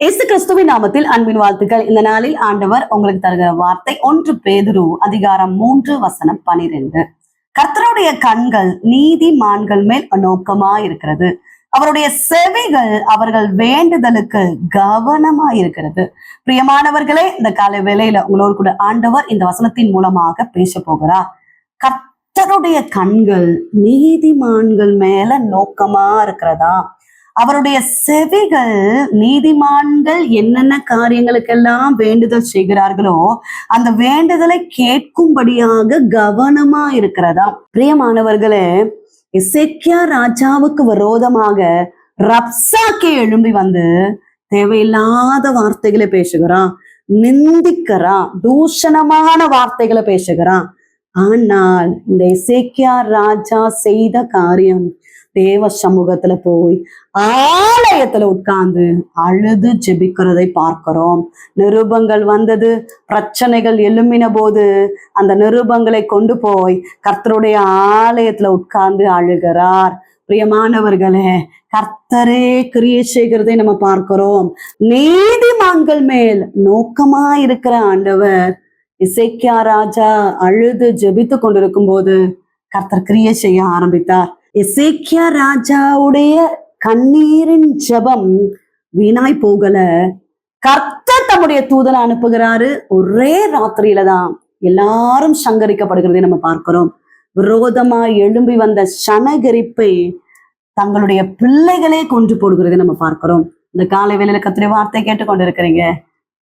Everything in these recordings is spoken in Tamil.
இயேசு கிறிஸ்துவின் நாமத்தில் அன்பின் வாழ்த்துக்கள். இந்த நாளில் ஆண்டவர் உங்களுக்கு தருகிற வார்த்தை ஒன்று பேதுரு அதிகாரம் மூன்று வசனம் பனிரெண்டு. கர்த்தருடைய கண்கள் நீதிமான்கள் மேல் நோக்கமா இருக்கிறது அவருடைய செவிகள் அவர்கள் வேண்டுதலுக்கு கவனமா இருக்கிறது பிரியமானவர்களே இந்த காலை வேளையில உங்களோடு கூட ஆண்டவர் இந்த வசனத்தின் மூலமாக பேச போகிறார். கர்த்தருடைய கண்கள் நீதிமான்கள் மேல நோக்கமா இருக்கிறதா அவருடைய செவிகள் நீதிமான்கள் என்னென்ன காரியங்களுக்கெல்லாம் வேண்டுதல் செய்கிறார்களோ அந்த வேண்டுதலை கேட்கும்படியாக கவனமா இருக்கிறதா பிரியமானவர்களே இசைக்கியா ராஜாவுக்கு விரோதமாக ரப்சாக்கே எழும்பி வந்து தேவையில்லாத வார்த்தைகளை பேசுகிறான் நிந்திக்கிறான் தூஷணமான வார்த்தைகளை பேசுகிறான். ஆனால் இந்த இசைக்கியா ராஜா செய்த காரியம் தேவ சமூகத்துல போய் ஆலயத்துல உட்கார்ந்து அழுது ஜெபிக்கிறதை பார்க்கிறோம். நிருபங்கள் வந்தது பிரச்சனைகள் எழுமின போது அந்த நிருபங்களை கொண்டு போய் கர்த்தருடைய ஆலயத்துல உட்கார்ந்து அழுகிறார். பிரியமானவர்களே கர்த்தரே கிரியை செய்கிறதை நம்ம பார்க்கிறோம். நீதிமான்கள் மேல் நோக்கமா இருக்கிற ஆண்டவர் இசைக்கியா ராஜா அழுது ஜெபித்து கொண்டிருக்கும் போது கர்த்தர் கிரியை செய்ய ஆரம்பித்தார். எசேக்கிய ராஜாவுடைய கண்ணீரின் ஜெபம் வீணாய் போகல. கர்த்தர் தம்முடைய தூதனை அனுப்புகிறாரு. ஒரே ராத்திரியில தான் எல்லாரும் சங்கரிக்கப்படுகிறதை நம்ம பார்க்கிறோம். விரோதமா எழும்பி வந்த சனகரிப்பை தங்களுடைய பிள்ளைகளே கொன்று போடுகிறதை நம்ம பார்க்கிறோம். இந்த காலை வேலையில கத்துடைய வார்த்தை கேட்டுக்கொண்டு இருக்கிறீங்க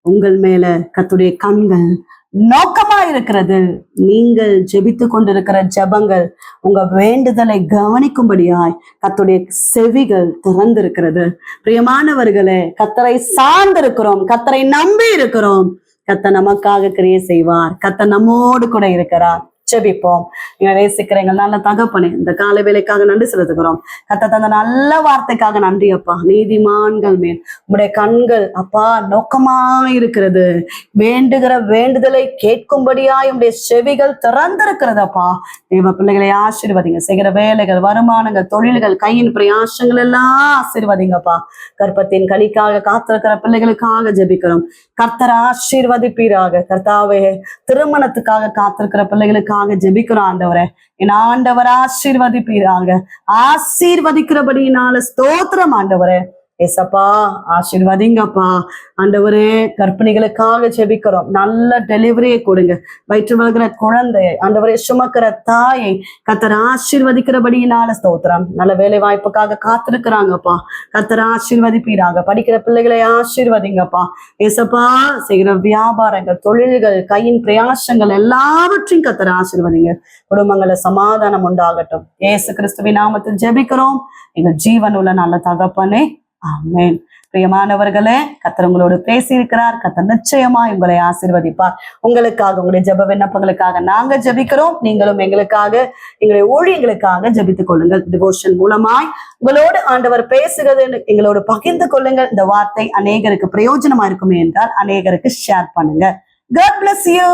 உங்கள் மேல கத்துடைய கண்கள் நோக்கமா இருக்கிறது. நீங்கள் ஜெபித்து கொண்டிருக்கிற ஜெபங்கள் உங்க வேண்டுதலை கவனிக்கும்படியாய் கத்துடைய செவிகள் திறந்திருக்கிறது. பிரியமானவர்களே கத்தரை சார்ந்திருக்கிறோம் கத்தரை நம்பி இருக்கிறோம். கத்த நமக்காக கிரியை செய்வார். கத்த நம்மோடு கூட இருக்கிறார். ஜெபிப்போம். நேசிக்கிறேன் எங்கள் நல்ல தகப்பனே. இந்த காலை வேலைக்காக நன்றி செலுத்துகிறோம். கத்த தந்த நல்ல வார்த்தைக்காக நன்றி அப்பா. நீதிமான்கள் மேல் உங்களுடைய கண்கள் அப்பா நோக்கமா இருக்கிறது. வேண்டுகிற வேண்டுதலை கேட்கும்படியா உடைய செவிகள் திறந்திருக்கிறதப்பா தேவ பிள்ளைகளை ஆசீர்வதிங்க. செய்கிற வேலைகள் வருமானங்கள் தொழில்கள் கையின் பிரயாசங்கள் எல்லாம் ஆசீர்வதிங்கப்பா கர்ப்பத்தின் கனிக்காக காத்திருக்கிற பிள்ளைகளுக்காக ஜெபிக்கிறோம். கர்த்தர் ஆசீர்வதிப்பீராக. கர்த்தாவே திருமணத்துக்காக காத்திருக்கிற பிள்ளைகளுக்காக ஜெபிக்கிறோம் அந்த என் ஆண்டவர் ஆசீர்வதிப்பீராங்க. ஆசீர்வதிக்கிறபடினால ஸ்தோத்திரம் ஆண்டவரே. ஏசப்பா ஆசீர்வதிங்கப்பா. ஆண்டவரே கற்பிணிகளுக்காக ஜெபிக்கிறோம். நல்ல டெலிவரியை கொடுங்க. வயிற்று வளர்கிற குழந்தை ஆண்டவரே சுமக்கிற தாயை கத்தர் ஆசீர்வதிக்கிறபடியினால ஸ்தோத்திரம். நல்ல வேலை வாய்ப்புக்காக காத்திருக்கிறாங்கப்பா. கத்தர் ஆசீர்வதிப்பீராங்க படிக்கிற பிள்ளைகளை ஆசீர்வதிங்கப்பா. ஏசப்பா செய்கிற வியாபாரங்கள் தொழில்கள் கையின் பிரயாசங்கள் எல்லாவற்றையும் கத்தர் ஆசீர்வதிங்க. குடும்பங்கள சமாதானம் உண்டாகட்டும். ஏசு கிறிஸ்துவின் நாமத்தில் ஜெபிக்கிறோம். எங்கள் ஜீவன் உள்ள நல்ல தகப்பனே ஆமேன். பிரியமானவர்களே கத்தர் உங்களோடு பேசியிருக்கிறார். கத்தர் நிச்சயமா உங்களை ஆசீர்வதிப்பார். உங்களுக்காக உங்களுடைய ஜெப விண்ணப்பங்களுக்காக நாங்க ஜெபிக்கிறோம். நீங்களும் எங்களுக்காக எங்களுடைய ஊழியங்களுக்காக ஜெபித்துக் கொள்ளுங்கள். டிவோஷன் மூலமாய் உங்களோடு ஆண்டவர் பேசுகிறது எங்களோடு பகிர்ந்து கொள்ளுங்கள். இந்த வார்த்தை அநேகருக்கு பிரயோஜனமா இருக்குமே என்றால் அநேகருக்கு ஷேர் பண்ணுங்க. God bless you